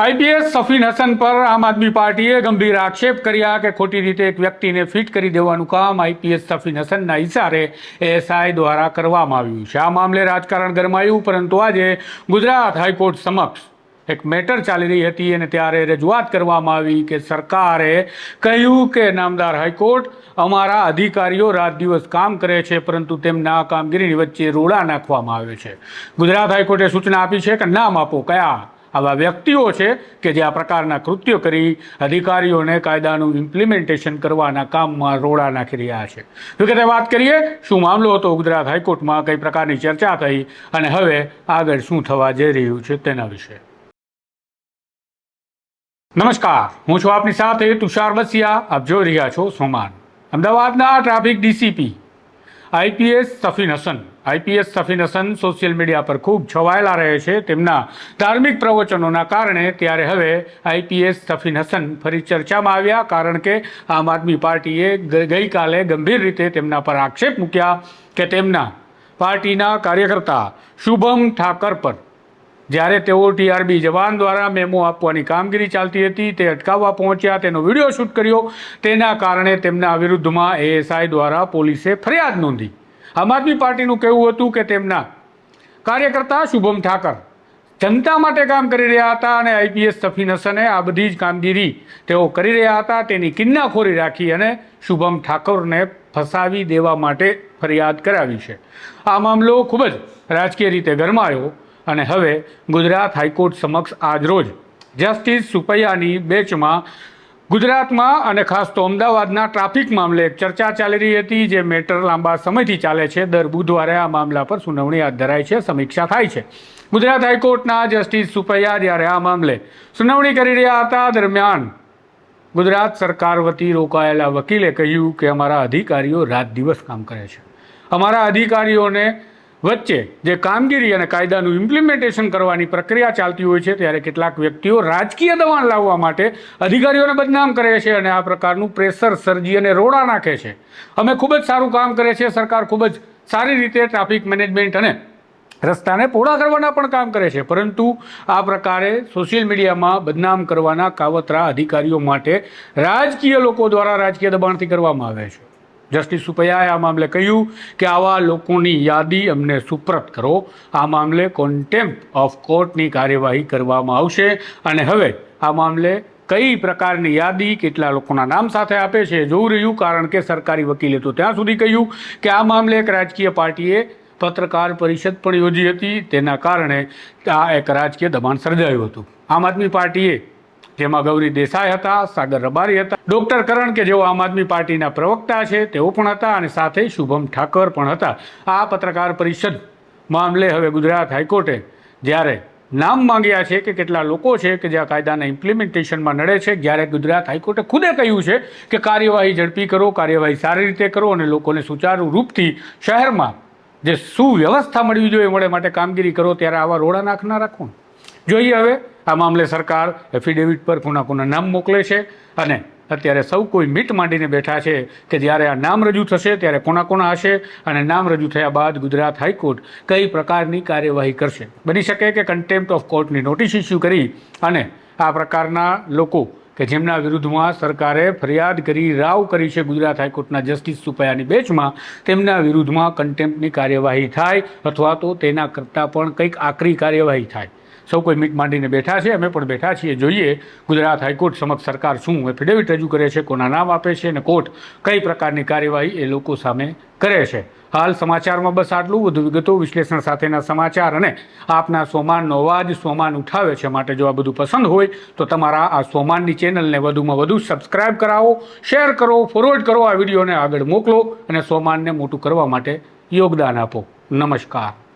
IPS Safin Hasan પર આમ આદમી પાર્ટીએ ગંભીર આક્ષેપ કર્યા કે ખોટી રીતે એક વ્યક્તિને ફિટ કરી દેવાનું કામ આઈપીએસ સફીન હસનના ઇશારે એએસઆઈ દ્વારા કરવામાં આવ્યું છે. આ મામલે રાજકારણ ગરમાયું, પરંતુ આજે ગુજરાત હાઈકોર્ટ સમક્ષ એક મેટર ચાલી રહી હતી અને ત્યારે રજૂઆત કરવામાં આવી કે સરકારે કહ્યું કે નામદાર હાઈકોર્ટ અમારા અધિકારીઓ રાત દિવસ કામ કરે છે, પરંતુ તેમના કામગીરીની વચ્ચે રોડા નાખવામાં આવે છે. ગુજરાત હાઈકોર્ટે સૂચના આપી છે કે નામ આપો, કયા આવા વ્યક્તિઓ છે કે જે આ પ્રકારના કૃત્યો કરી અધિકારીઓને કાયદાનું ઇમ્પ્લિમેન્ટેશન કરવાના કામમાં રોડા નાખી રહ્યા છે. વિગતે વાત કરીએ, શું મામલો હતો ગુજરાત હાઈકોર્ટમાં? કઈ પ્રકારની ચર્ચા થઈ? અને હવે આગળ શું થવા જઈ રહ્યું છે તેના વિશે. નમસ્કાર, હું છું આપની સાથે તુષાર બસિયા આપ જોઈ રહ્યા છો સોમાન. અમદાવાદના traffic DCP, IPS Safin Hasan. IPS Safin Hasan social media પર ખૂબ છવાયેલા રહે છે તેમના ધાર્મિક પ્રવચનોના કારણે ત્યારે હવે આઈપીએસ સફીન હસન ફરી ચર્ચામાં આવ્યા કારણ કે આમ આદમી પાર્ટીએ ગઈકાલે ગંભીર રીતે તેમના પર આક્ષેપ મૂક્યા કે તેમના પાર્ટીના કાર્યકર્તા શુભમ ઠાકર પર જ્યારે તેઓ ટીઆરબી જવાન દ્વારા મેમો આપવાની કામગીરી ચાલતી હતી, તે અટકાવવા પહોંચ્યા, તેનો વીડિયો શૂટ કર્યો. તેના કારણે તેમના વિરુદ્ધમાં એએસઆઈ દ્વારા પોલીસે ફરિયાદ નોંધી. આમ આદમી પાર્ટીનું કહેવું હતું કે તેમના કાર્યકર્તા શુભમ ઠાકર જનતા માટે કામ કરી રહ્યા હતા અને આઈપીએસ સફીન હસને આ બધી જ કામગીરી તેઓ કરી રહ્યા હતા, તેની કિન્નાખોરી રાખી અને શુભમ ઠાકોરને ફસાવી દેવા માટે ફરિયાદ કરાવી છે. આ મામલો ખૂબ જ રાજકીય રીતે ગરમાયો અને હવે ગુજરાત હાઈકોર્ટ સમક્ષ આજરોજ જસ્ટિસ સુપૈયાની બેચમાં ગુજરાતમાં અને ખાસ તો અમદાવાદના ટ્રાફિક મામલે એક ચર્ચા ચાલી રહી હતી, જે મેટર લાંબા સમયથી ચાલે છે. દર બુધવારે આ મામલા પર સુનાવણી હાથ ધરાય છે, સમીક્ષા થાય છે. ગુજરાત હાઈકોર્ટના જસ્ટિસ સુપૈયા જ્યારે આ મામલે સુનાવણી કરી રહ્યા હતા, દરમિયાન ગુજરાત સરકાર વતી રોકાયેલા વકીલે કહ્યું કે અમારા અધિકારીઓ રાત દિવસ કામ કરે છે. અમારા અધિકારીઓને વચ્ચે જે કામગીરી અને કાયદાનું ઇમ્પ્લિમેન્ટેશન કરવાની પ્રક્રિયા ચાલતી હોય છે, ત્યારે કેટલાક વ્યક્તિઓ રાજકીય દબાણ લાવવા માટે અધિકારીઓને બદનામ કરે છે અને આ પ્રકારનું પ્રેશર સર્જી અને રોડા નાખે છે. અમે ખૂબ જ સારું કામ કરે છે, સરકાર ખૂબ જ સારી રીતે ટ્રાફિક મેનેજમેન્ટ અને રસ્તાને પહોળા કરવાના પણ કામ કરે છે. પરંતુ આ પ્રકારે સોશિયલ મીડિયામાં બદનામ કરવાના કાવતરા અધિકારીઓ માટે રાજકીય લોકો દ્વારા રાજકીય દબાણથી કરવામાં આવે છે. જસ્ટિસ સુપૈયાએ આ મામલે કહ્યું કે આવા લોકોની યાદી અમને સુપ્રત કરો. આ મામલે કોન્ટેમ્પ ઓફ કોર્ટની કાર્યવાહી કરવામાં આવશે અને હવે આ મામલે કઈ પ્રકારની યાદી કેટલા લોકોના નામ સાથે આપે છે જોવું રહ્યું કારણ કે સરકારી વકીલે તો ત્યાં સુધી કહ્યું કે આ મામલે એક રાજકીય પાર્ટીએ પત્રકાર પરિષદ પણ યોજી હતી. તેના કારણે આ એક રાજકીય દબાણ સર્જાયું હતું. આમ આદમી પાર્ટીએ જેમાં ગૌરી દેસાઈ હતા, સાગર રબારી હતા. ડોક્ટર કરણ કે જેઓ આમ આદમી પાર્ટીના પ્રવક્તા છે, તેઓ પણ હતા અને સાથે શુભમ ઠાકર પણ હતા. આ પત્રકાર પરિષદ મામલે હવે ગુજરાત હાઈકોર્ટે જ્યારે નામ માંગ્યા છે કે કેટલા લોકો છે કે જે કાયદાના ઇમ્પ્લિમેન્ટેશનમાં નડે છે, જ્યારે ગુજરાત હાઈકોર્ટે ખુદે કહ્યું છે કે કાર્યવાહી ઝડપી કરો, કાર્યવાહી સારી રીતે કરો અને લોકોને સુચારુ રૂપથી શહેરમાં જે સુવ્યવસ્થા મળવી જોઈએ મળે માટે કામગીરી કરો, ત્યારે આવા રોડા નાખનારા રાખો જોઈએ હવે આ મામલે સરકાર એફિડેવિટ પર કોના કોના નામ મોકલે છે અને અત્યારે સૌ કોઈ મીટ માંડીને બેઠા છે કે જ્યારે આ નામ રજૂ થશે ત્યારે કોના કોના હશે અને નામ રજૂ થયા બાદ ગુજરાત હાઈકોર્ટ કઈ પ્રકારની કાર્યવાહી કરશે. બની શકે કે કન્ટેમ્પ્ટ ઓફ કોર્ટની નોટિસ ઇસ્યુ કરી અને આ પ્રકારના લોકો કે જેમના વિરુદ્ધમાં સરકારે ફરિયાદ કરી રાવ કરી છે ગુજરાત હાઈકોર્ટના જસ્ટિસ સુપૈયાની બેચમાં, તેમના વિરુદ્ધમાં કન્ટેમ્પની કાર્યવાહી થાય અથવા તો તેના કરતાં પણ કંઈક આકરી કાર્યવાહી થાય. સૌ કોઈ મીટ માંડીને બેઠા છે, અમે પણ બેઠા છીએ. જોઈએ, ગુજરાત હાઈકોર્ટ સમક્ષ સરકાર શું એફિડેવિટ રજૂ કરે છે, કોના નામ આપે છે અને કોર્ટ કઈ પ્રકારની કાર્યવાહી એ લોકો સામે કરે છે. હાલ સમાચારમાં બસ આટલું, વધુ વિગતો વિશ્લેષણ સાથેના સમાચાર અને આપના સોમાનનો અવાજ સોમાન ઉઠાવે છે માટે જો આ બધું પસંદ હોય તો તમારા આ સોમાનની ચેનલને વધુમાં વધુ સબસ્ક્રાઇબ કરાવો, શેર કરો ફોરવર્ડ કરો આ વિડીયોને આગળ મોકલો અને સોમાનને મોટું કરવા માટે યોગદાન આપો. નમસ્કાર.